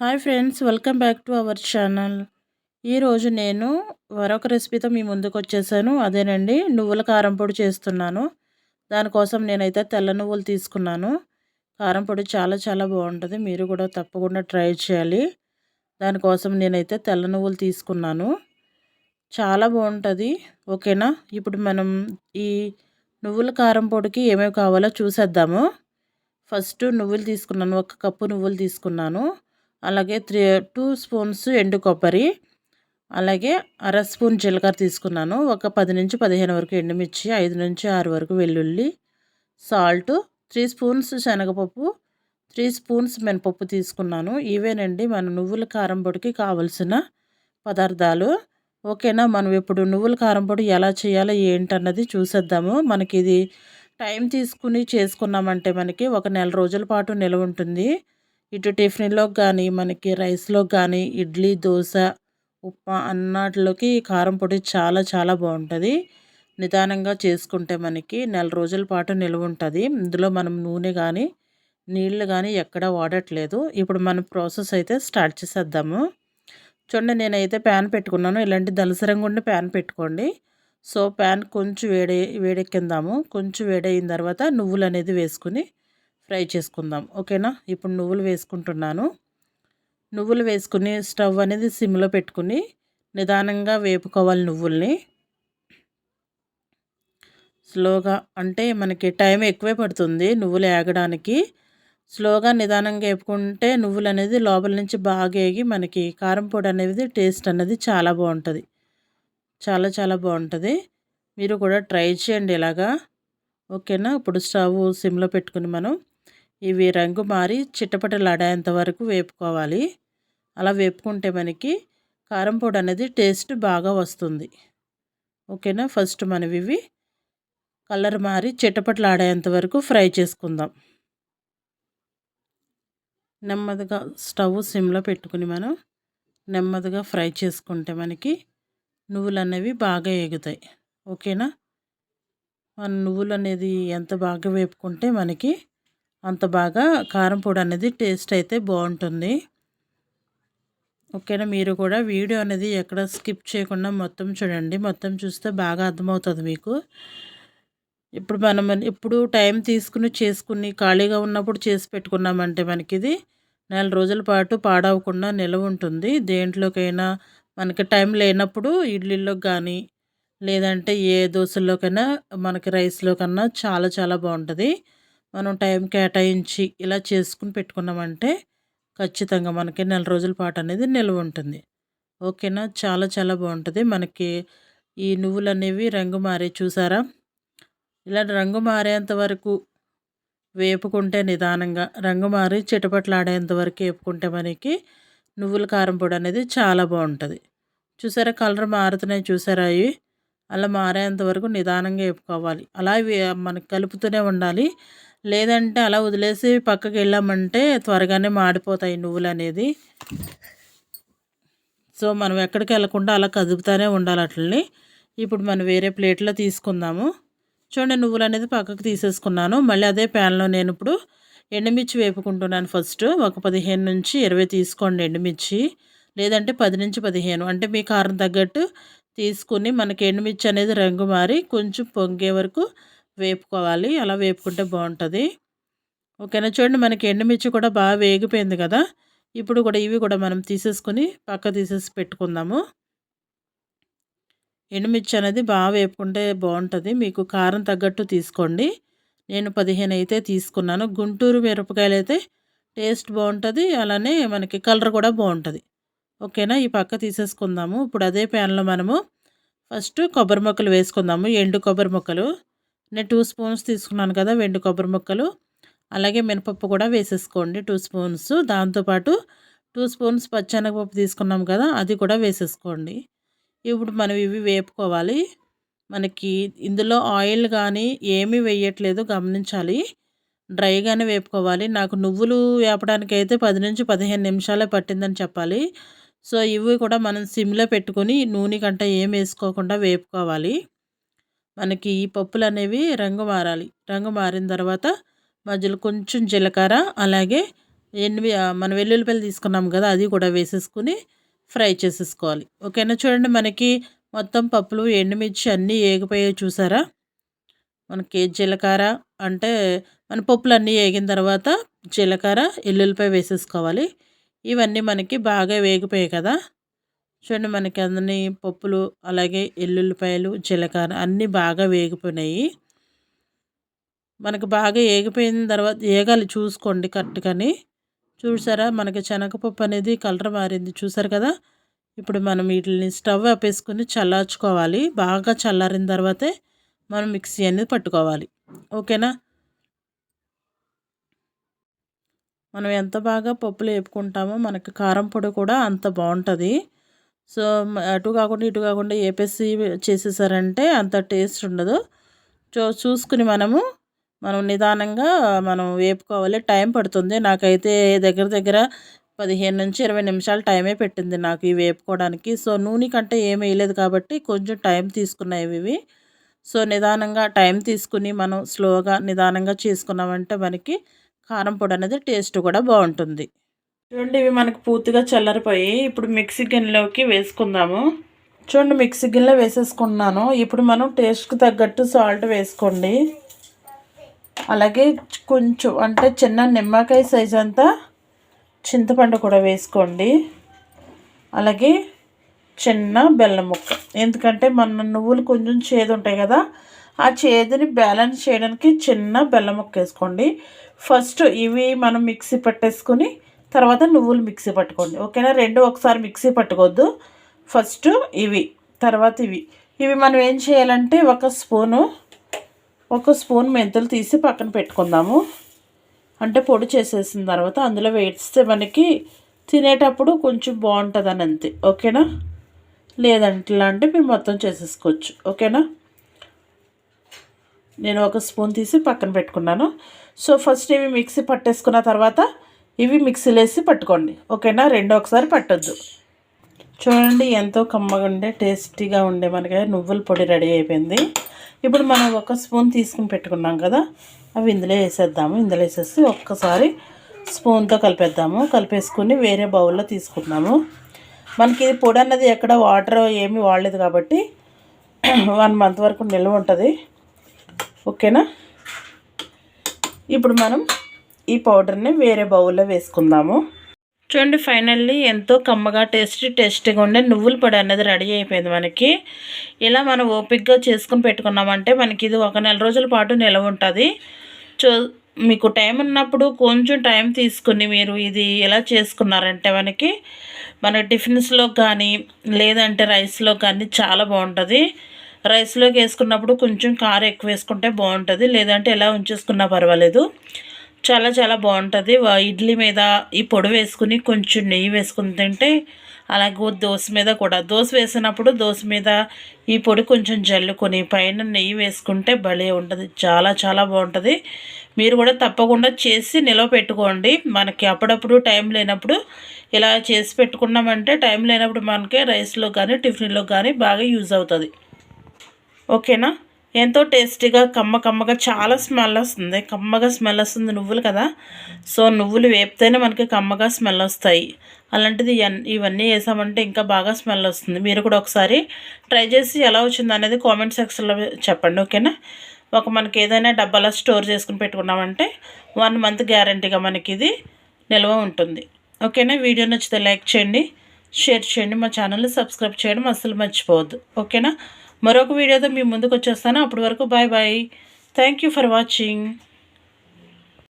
Hi friends welcome back to our channel. ఈరోజు నేను మరొక రెసిపీతో మీ ముందుకు వచ్చేసాను. అదేనండి నువ్వుల కారం పొడి చేస్తున్నాను. దానికోసం నేనైతే తెల్ల నువ్వులు తీసుకున్నాను. కారం పొడి చాలా చాలా బాగుంటుంది మీరు కూడా తప్పకుండా ట్రై చేయాలి. దానికోసం నేనైతే తెల్ల నువ్వులు తీసుకున్నాను. చాలా బాగుంటుంది ఓకేనా? ఇప్పుడు మనం ఈ నువ్వుల కారం పొడికి ఏమేమి కావాలో చూసేద్దాము. ఫస్ట్ నువ్వులు తీసుకున్నాను ఒక కప్పు నువ్వులు తీసుకున్నాను. అలాగే త్రీ టూ స్పూన్స్ ఎండు కొబ్బరి అలాగే అర స్పూన్ జీలకర్ర తీసుకున్నాను. ఒక పది నుంచి పదిహేను వరకు ఎండుమిర్చి ఐదు నుంచి ఆరు వరకు వెల్లుల్లి సాల్ట్ త్రీ స్పూన్స్ శనగపప్పు త్రీ స్పూన్స్ మినపప్పు తీసుకున్నాను. ఇవేనండి మన నువ్వుల కారం పొడికి కావలసిన పదార్థాలు. ఓకేనా? మనం ఇప్పుడు నువ్వుల కారం పొడి ఎలా చేయాలో ఏంటన్నది చూసేద్దాము. మనకి ఇది టైం తీసుకుని చేసుకున్నామంటే మనకి ఒక నెల రోజుల పాటు నిల్వ ఉంటుంది. ఇటు టిఫిన్లో కానీ మనకి రైస్లో కానీ ఇడ్లీ దోశ ఉప్మా అన్నాటిలోకి కారం పొడి చాలా చాలా బాగుంటుంది. నిదానంగా చేసుకుంటే మనకి నెల రోజుల పాటు నిల్వ ఉంటుంది. ఇందులో మనం నూనె కానీ నీళ్ళు కానీ ఎక్కడ వాడట్లేదు. ఇప్పుడు మనం ప్రాసెస్ అయితే స్టార్ట్ చేసేద్దాము. చూడండి నేనైతే ప్యాన్ పెట్టుకున్నాను. ఇలాంటి దలసరంగా ఉండి ప్యాన్ పెట్టుకోండి. సో ప్యాన్ కొంచెం వేడి వేడెక్కిందాము. కొంచెం వేడైన తర్వాత నువ్వులు అనేది వేసుకుని ఫ్రై చేసుకుందాం. ఓకేనా? ఇప్పుడు నువ్వులు వేసుకుంటున్నాను. నువ్వులు వేసుకుని స్టవ్ అనేది సిమ్లో పెట్టుకుని నిదానంగా వేపుకోవాలి నువ్వుల్ని. స్లోగా అంటే మనకి టైం ఎక్కువే పడుతుంది నువ్వులు ఏగడానికి. స్లోగా నిదానంగా వేపుకుంటే నువ్వులు అనేది లోపల నుంచి బాగా వేగి మనకి కారం పొడి అనేది టేస్ట్ అనేది చాలా బాగుంటుంది. చాలా చాలా బాగుంటుంది. మీరు కూడా ట్రై చేయండి ఇలాగా. ఓకేనా? ఇప్పుడు స్టవ్ సిమ్లో పెట్టుకుని మనం ఇవి రంగు మారి చిట్టపటలాడేంత వరకు వేపుకోవాలి. అలా వేపుకుంటే మనకి కారం పొడి అనేది టేస్ట్ బాగా వస్తుంది. ఓకేనా? ఫస్ట్ మనవి ఇవి కలర్ మారి చిట్టపటలాడేంత వరకు ఫ్రై చేసుకుందాం. నెమ్మదిగా స్టవ్ సిమ్లో పెట్టుకుని మనం నెమ్మదిగా ఫ్రై చేసుకుంటే మనకి నువ్వులు అనేవి బాగా ఎగుతాయి. ఓకేనా? మన నువ్వులు అనేది ఎంత బాగా వేపుకుంటే మనకి అంత బాగా కారం పొడి అనేది టేస్ట్ అయితే బాగుంటుంది. ఓకేనా మీరు కూడా వీడియో అనేది ఎక్కడ స్కిప్ చేయకుండా మొత్తం చూడండి. మొత్తం చూస్తే బాగా అర్థమవుతుంది మీకు. ఇప్పుడు మనం ఇప్పుడు టైం తీసుకుని చేసుకుని ఖాళీగా ఉన్నప్పుడు చేసి పెట్టుకున్నామంటే మనకి ఇది నెల రోజుల పాటు పాడవకుండా నిలవ ఉంటుంది. దేంట్లోకైనా మనకి టైం లేనప్పుడు ఇడ్లీలోకి కానీ లేదంటే ఏ దోశల్లోకైనా మనకి రైస్లో కన్నా చాలా చాలా బాగుంటుంది. మనం టైం కేటాయించి ఇలా చేసుకుని పెట్టుకున్నామంటే ఖచ్చితంగా మనకి నెల రోజుల పాటు అనేది నిల్వ ఉంటుంది. ఓకేనా? చాలా చాలా బాగుంటుంది. మనకి ఈ నువ్వులు అనేవి రంగు మారే చూసారా? ఇలా రంగు మారేంత వరకు వేపుకుంటే నిదానంగా రంగు మారి చిటపట్లాడేంత వరకు వేపుకుంటే మనకి నువ్వుల కారం పొడి అనేది చాలా బాగుంటుంది. చూసారా? కలర్ మారుతున్నాయి చూసారా? అవి అలా మారేంత వరకు నిదానంగా వేపుకోవాలి. అలా మనకి కలుపుతూనే ఉండాలి. లేదంటే అలా వదిలేసి పక్కకి వెళ్ళామంటే త్వరగానే మాడిపోతాయి నువ్వులు అనేది. సో మనం ఎక్కడికి వెళ్ళకుండా అలా కదుపుతూనే ఉండాలి అట్లని. ఇప్పుడు మనం వేరే ప్లేట్లో తీసుకుందాము. చూడండి నువ్వులు అనేది పక్కకు తీసేసుకున్నాను. మళ్ళీ అదే ప్యాన్లో నేను ఇప్పుడు ఎండుమిర్చి వేపుకుంటున్నాను ఫస్ట్. ఒక పదిహేను నుంచి ఇరవై తీసుకోండి ఎండుమిర్చి. లేదంటే పది నుంచి పదిహేను. అంటే మీ కారం తగ్గట్టు తీసుకుని మనకి ఎండుమిర్చి అనేది రంగు మారి కొంచెం పొంగే వరకు వేపుకోవాలి. అలా వేపుకుంటే బాగుంటుంది. ఓకేనా? చూడండి మనకి ఎండుమిర్చి కూడా బాగా వేగిపోయింది కదా? ఇప్పుడు కూడా ఇవి కూడా మనం తీసేసుకుని పక్క తీసేసి పెట్టుకుందాము. ఎండుమిర్చి అనేది బాగా వేపుకుంటే బాగుంటుంది. మీకు కారం తగ్గట్టు తీసుకోండి. నేను పదిహేను అయితే తీసుకున్నాను. గుంటూరు మిరపకాయలు అయితే టేస్ట్ బాగుంటుంది. అలానే మనకి కలర్ కూడా బాగుంటుంది. ఓకేనా? ఈ పక్క తీసేసుకుందాము. ఇప్పుడు అదే ప్యాన్లో మనము ఫస్ట్ కొబ్బరి మొక్కలు వేసుకుందాము. ఎండు కొబ్బరి మొక్కలు. నేను టూ స్పూన్స్ తీసుకున్నాను కదా వెండి కొబ్బరి ముక్కలు. అలాగే మినపప్పు కూడా వేసేసుకోండి టూ స్పూన్స్ దాంతోపాటు టూ స్పూన్స్ పచ్చనగపప్పు తీసుకున్నాం కదా అది కూడా వేసేసుకోండి. ఇప్పుడు మనం ఇవి వేపుకోవాలి. మనకి ఇందులో ఆయిల్ కానీ ఏమీ వేయట్లేదు గమనించాలి. డ్రైగానే వేపుకోవాలి. నాకు నువ్వులు వేపడానికి అయితే పది నుంచి పదిహేను నిమిషాలే పట్టిందని చెప్పాలి. సో ఇవి కూడా మనం సిమ్లో పెట్టుకొని నూనె కంటే ఏం వేసుకోకుండా వేపుకోవాలి. మనకి ఈ పప్పులు అనేవి రంగు మారాలి. రంగు మారిన తర్వాత మధ్యలో కొంచెం జీలకర్ర అలాగే ఎన్ని మన వెల్లుల్లిపాయలు తీసుకున్నాం కదా అది కూడా వేసేసుకుని ఫ్రై చేసేసుకోవాలి. ఓకేనా? చూడండి మనకి మొత్తం పప్పులు ఎండుమిర్చి అన్నీ ఏగిపోయాయి చూసారా? మనకి జీలకర్ర అంటే మన పప్పులు అన్నీ వేగిన తర్వాత జీలకర్ర ఎల్లుల్లిపాయ వేసేసుకోవాలి. ఇవన్నీ మనకి బాగా వేగిపోయాయి కదా. చూడండి మనకి అందని పప్పులు అలాగే ఎల్లుల్లిపాయలు జీలకర్ర అన్నీ బాగా వేగిపోయినాయి. మనకు బాగా ఏగిపోయిన తర్వాత వేగాలి చూసుకోండి కరెక్ట్గాని చూసారా? మనకి శనగపప్పు అనేది కలర్ మారింది. చూసారు కదా? ఇప్పుడు మనం వీటిని స్టవ్ ఆపేసుకొని చల్లార్చుకోవాలి. బాగా చల్లారిన తర్వాతే మనం మిక్సీ అనేది పట్టుకోవాలి. ఓకేనా? మనం ఎంత బాగా పప్పులు వేపుకుంటామో మనకి కారం పొడి కూడా అంత బాగుంటుంది. సో అటు కాకుండా ఇటు కాకుండా వేపేసి చేసేసారంటే అంత టేస్ట్ ఉండదు. చూ చూసుకుని మనము మనం నిదానంగా మనం వేపుకోవాలి. టైం పడుతుంది. నాకైతే దగ్గర దగ్గర పదిహేను నుంచి ఇరవై నిమిషాలు టైమే పెట్టింది నాకు ఇవి వేపుకోవడానికి. సో నూనె కంటే ఏమి వేయలేదు కాబట్టి కొంచెం టైం తీసుకున్నాయి ఇవి. సో నిదానంగా టైం తీసుకుని మనం స్లోగా నిదానంగా చేసుకున్నామంటే మనకి కారం పొడి అనేది టేస్ట్ కూడా బాగుంటుంది. చూడండి ఇవి మనకు పూర్తిగా చల్లరిపోయి ఇప్పుడు మిక్సీ గిన్నెలోకి వేసుకుందాము. చూడండి మిక్సీ గిన్నెలో వేసేసుకున్నాను ఇప్పుడు మనం టేస్ట్కి తగ్గట్టు సాల్ట్ వేసుకోండి. అలాగే కొంచెం అంటే చిన్న నిమ్మకాయ సైజ్ అంతా చింతపండు కూడా వేసుకోండి. అలాగే చిన్న బెల్లం ముక్క. ఎందుకంటే మన నువ్వులు కొంచెం చేదు ఉంటాయి కదా ఆ చేదుని బ్యాలెన్స్ చేయడానికి చిన్న బెల్లం ముక్క వేసుకోండి. ఫస్ట్ ఇవి మనం మిక్సీ పట్టేసుకొని తర్వాత నువ్వులు మిక్సీ పట్టుకోండి. ఓకేనా? రెండు ఒకసారి మిక్సీ పట్టుకోవద్దు. ఫస్ట్ ఇవి తర్వాత ఇవి. ఇవి మనం ఏం చేయాలంటే ఒక స్పూను ఒక స్పూన్ మెంతులు తీసి పక్కన పెట్టుకుందాము. అంటే పొడి చేసేసిన తర్వాత అందులో వేస్తే మనకి తినేటప్పుడు కొంచెం బాగుంటుందని అంతే. ఓకేనా? లేదంటే అంటే మేము మొత్తం చేసేసుకోవచ్చు. ఓకేనా? నేను ఒక స్పూన్ తీసి పక్కన పెట్టుకున్నాను. సో ఫస్ట్ ఇవి మిక్సీ పట్టేసుకున్న తర్వాత ఇవి మిక్సీలో వేసి పట్టుకోండి. ఓకేనా? రెండు ఒకసారి పట్టొద్దు. చూడండి ఎంతో కమ్మగా ఉండే టేస్టీగా ఉండే మనకి నువ్వుల పొడి రెడీ అయిపోయింది. ఇప్పుడు మనం ఒక స్పూన్ తీసుకుని పెట్టుకున్నాం కదా అవి ఇందులో వేసేద్దాము. ఇందులో వేసేసి ఒక్కసారి స్పూన్తో కలిపేద్దాము. కలిపేసుకుని వేరే బౌల్లో తీసుకున్నాము మనకి ఇది పొడి అన్నది ఎక్కడ వాటర్ ఏమీ వాడలేదు కాబట్టి వన్ మంత్ వరకు నిల్వ ఉంటుంది. ఓకేనా? ఇప్పుడు మనం ఈ పౌడర్ని వేరే బౌల్లో వేసుకుందాము. చూడండి ఫైనల్లీ ఎంతో కమ్మగా టేస్టీ టేస్టీగా ఉండే నువ్వుల పొడి అనేది రెడీ అయిపోయింది మనకి. ఇలా మనం ఓపిక్గా చేసుకుని పెట్టుకున్నామంటే మనకి ఇది ఒక నెల రోజుల పాటు నిలవ ఉంటుంది. చూ మీకు టైం ఉన్నప్పుడు కొంచెం టైం తీసుకుని మీరు ఇది ఎలా చేసుకున్నారంటే మనకి మన టిఫిన్స్లో కానీ లేదంటే రైస్లో కానీ చాలా బాగుంటుంది. రైస్లోకి వేసుకున్నప్పుడు కొంచెం కారం ఎక్కువ వేసుకుంటే బాగుంటుంది. లేదంటే ఎలా ఉంచేసుకున్నా పర్వాలేదు. చాలా చాలా బాగుంటుంది. ఇడ్లీ మీద ఈ పొడి వేసుకుని కొంచెం నెయ్యి వేసుకుని తింటే అలాగే దోశ మీద కూడా. దోశ వేసినప్పుడు దోశ మీద ఈ పొడి కొంచెం జల్లుకొని పైన నెయ్యి వేసుకుంటే భలే ఉంటుంది. చాలా చాలా బాగుంటుంది. మీరు కూడా తప్పకుండా చేసి నిలవ పెట్టుకోండి. మనకి అప్పుడప్పుడు టైం లేనప్పుడు ఇలా చేసి పెట్టుకున్నామంటే టైం లేనప్పుడు మనకి రైస్లో కానీ టిఫిన్లో కానీ బాగా యూజ్ అవుతుంది. ఓకేనా? ఎంతో టేస్టీగా కమ్మ కమ్మగా చాలా స్మెల్ వస్తుంది. కమ్మగా స్మెల్ వస్తుంది నువ్వులు కదా. సో నువ్వులు వేపితేనే మనకి కమ్మగా స్మెల్ వస్తాయి. అలాంటిది ఇవన్నీ వేసామంటే ఇంకా బాగా స్మెల్ వస్తుంది. మీరు కూడా ఒకసారి ట్రై చేసి ఎలా వచ్చింది అనేది కామెంట్ సెక్షన్లో చెప్పండి ఓకేనా? ఒక మనకి ఏదైనా డబ్బాలో స్టోర్ చేసుకుని పెట్టుకున్నామంటే వన్ మంత్ గ్యారంటీగా మనకి ఇది నిల్వ ఉంటుంది. ఓకేనా? వీడియో నచ్చితే లైక్ చేయండి షేర్ చేయండి మా ఛానల్ని సబ్స్క్రైబ్ చేయడం అస్సలు మర్చిపోవద్దు. ఓకేనా? మరొక వీడియోతో మీ ముందుకు వచ్చేస్తాను. అప్పటి వరకు bye bye thank you for watching